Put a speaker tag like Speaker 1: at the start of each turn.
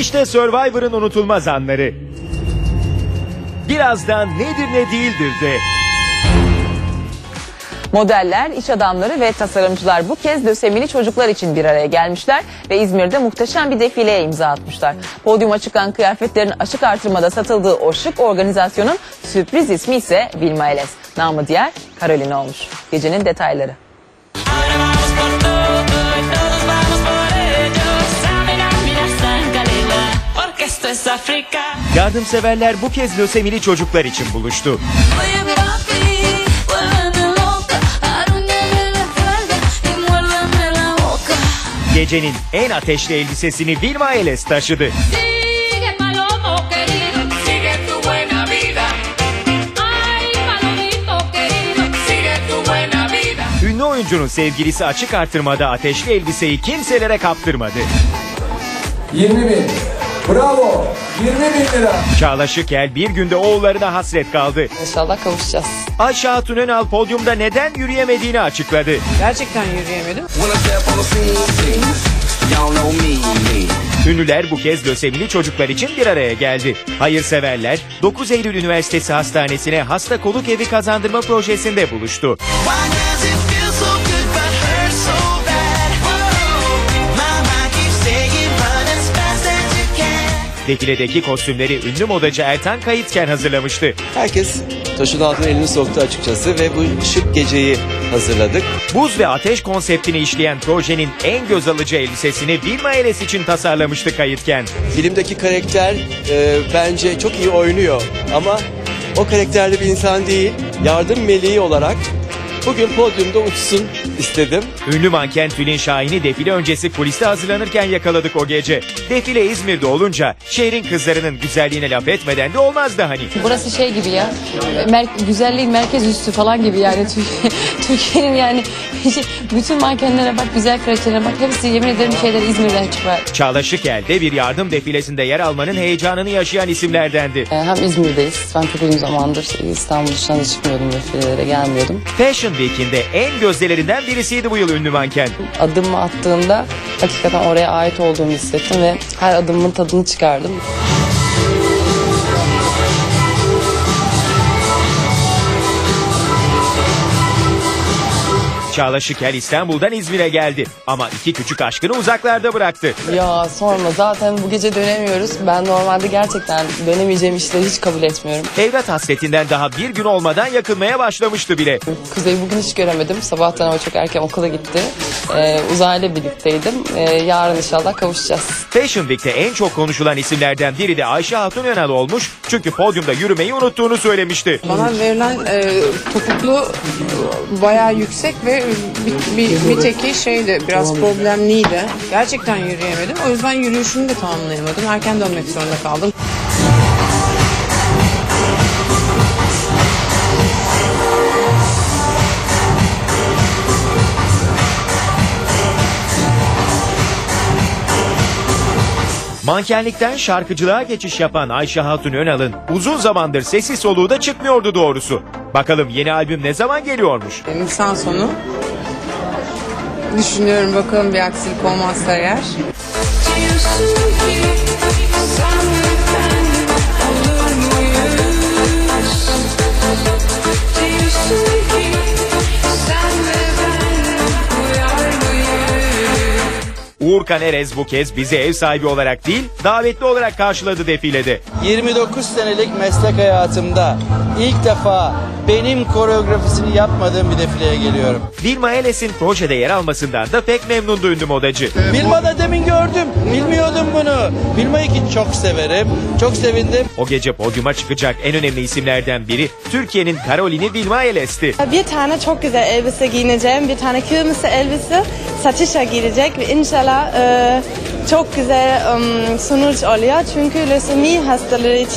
Speaker 1: İşte Survivor'ın unutulmaz anları. Birazdan nedir ne değildir de.
Speaker 2: Modeller, iş adamları ve tasarımcılar bu kez lösemili çocuklar için bir araya gelmişler ve İzmir'de muhteşem bir defileye imza atmışlar. Podyuma çıkan kıyafetlerin açık artırmada satıldığı o şık organizasyonun sürpriz ismi ise Vilma Eles. Namı diğer Carolina olmuş. Gecenin detayları.
Speaker 3: Esto es África.
Speaker 1: Yardımseverler bu kez lösemili çocuklar için buluştu. Gecenin en ateşli elbisesini Vilma Eles taşıdı.
Speaker 3: Sigue palomo querido, sigue tu buena vida. Ay, palomito querido, sigue tu buena vida.
Speaker 1: Ünlü oyuncunun sevgilisi açık artırmada ateşli elbiseyi kimselere kaptırmadı.
Speaker 4: 20 bin. Bravo. 20 bin lira.
Speaker 1: Çağla Şıkel bir günde oğullarına hasret kaldı.
Speaker 2: İnşallah kavuşacağız.
Speaker 1: Ayşe Hatun Önal podyumda neden yürüyemediğini açıkladı.
Speaker 5: Gerçekten yürüyemedim.
Speaker 1: Ünlüler bu kez lösemili çocuklar için bir araya geldi. Hayırseverler 9 Eylül Üniversitesi Hastanesi'ne hasta konuk evi kazandırma projesinde buluştu.
Speaker 6: Why
Speaker 1: Defiledeki kostümleri ünlü modacı Ertan Kayıtken hazırlamıştı.
Speaker 7: Herkes taşın altına elini soktu açıkçası ve bu şık geceyi hazırladık.
Speaker 1: Buz ve ateş konseptini işleyen projenin en göz alıcı elbisesini Vilma Eles için tasarlamıştı Kayıtken.
Speaker 7: Filmdeki karakter e, bence çok iyi oynuyor ama o karakterde bir insan değil. Yardım meleği olarak bugün podyumda uçsun istedim.
Speaker 1: Ünlü manken Tülin Şahin'i defile öncesi kuliste hazırlanırken yakaladık o gece. Defile İzmir'de olunca şehrin kızlarının güzelliğine laf etmeden de olmazdı hani.
Speaker 8: Burası şey gibi ya. Mer güzelliğin merkez üssü falan gibi yani Türkiye- Türkiye'nin yani bütün mankenlere bak, güzel kraliçelere bak. Hepsi yemin ederim şeyler İzmir'den çıkar.
Speaker 1: Çağla Şıkel de bir yardım defilesinde yer almanın heyecanını yaşayan isimlerdendi.
Speaker 8: Ee, Hem İzmir'deyiz. Ben çok uzun zamandır İstanbul dışına çıkmıyordum defilelere gelmiyordum.
Speaker 1: Fashion Week'inde en gözdelerinden birisiydi bu yıl ünlü manken.
Speaker 8: Adımımı attığımda hakikaten oraya ait olduğumu hissettim ve her adımımın tadını çıkardım.
Speaker 1: Çağla Şıkel İstanbul'dan İzmir'e geldi. Ama iki küçük aşkını uzaklarda bıraktı.
Speaker 8: Ya sorma zaten bu gece dönemiyoruz. Ben normalde gerçekten dönemeyeceğim işleri hiç kabul etmiyorum.
Speaker 1: Evlat hasretinden daha bir gün olmadan yakılmaya başlamıştı bile.
Speaker 8: Kuzey'i bugün hiç göremedim. Sabahtan ama çok erken okula gitti. Ee, uzayla birlikteydim. Ee, yarın inşallah kavuşacağız.
Speaker 1: Fashion Week'te en çok konuşulan isimlerden biri de Ayşe Hatun Önal olmuş. Çünkü podyumda yürümeyi unuttuğunu söylemişti.
Speaker 5: Bana verilen e, topuklu bayağı yüksek ve bir, bir, bir teki şeydi biraz problemliydi. Gerçekten yürüyemedim. O yüzden yürüyüşümü de tamamlayamadım. Erken dönmek zorunda kaldım.
Speaker 1: Mankenlikten şarkıcılığa geçiş yapan Ayşe Hatun Önal'ın uzun zamandır sesi soluğu da çıkmıyordu doğrusu. Bakalım yeni albüm ne zaman geliyormuş?
Speaker 5: E, Nisan sonu. Düşünüyorum bakalım bir aksilik olmazsa eğer.
Speaker 1: Uğur Erez bu kez bizi ev sahibi olarak değil, davetli olarak karşıladı defilede.
Speaker 7: 29 senelik meslek hayatımda ilk defa benim koreografisini yapmadığım bir defileye geliyorum.
Speaker 1: Vilma Eles'in projede yer almasından da pek memnundu ünlü modacı.
Speaker 7: Vilma'da demin gördüm. Bilmiyordum bunu. Vilma'yı ki çok severim. Çok sevindim.
Speaker 1: O gece podyuma çıkacak en önemli isimlerden biri Türkiye'nin Karolini Vilma Eles'ti.
Speaker 9: Bir tane çok güzel elbise giyineceğim. Bir tane kırmızı elbise satışa girecek ve inşallah e, çok güzel e, sonuç oluyor. Çünkü lösemi hastaları için